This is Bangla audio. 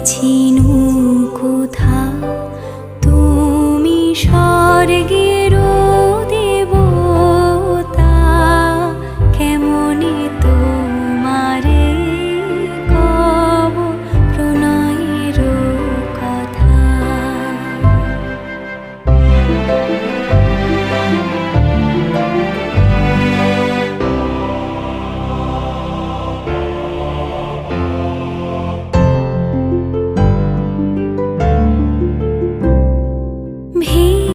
গেছি নু কোথা? তুমি স্বর্গে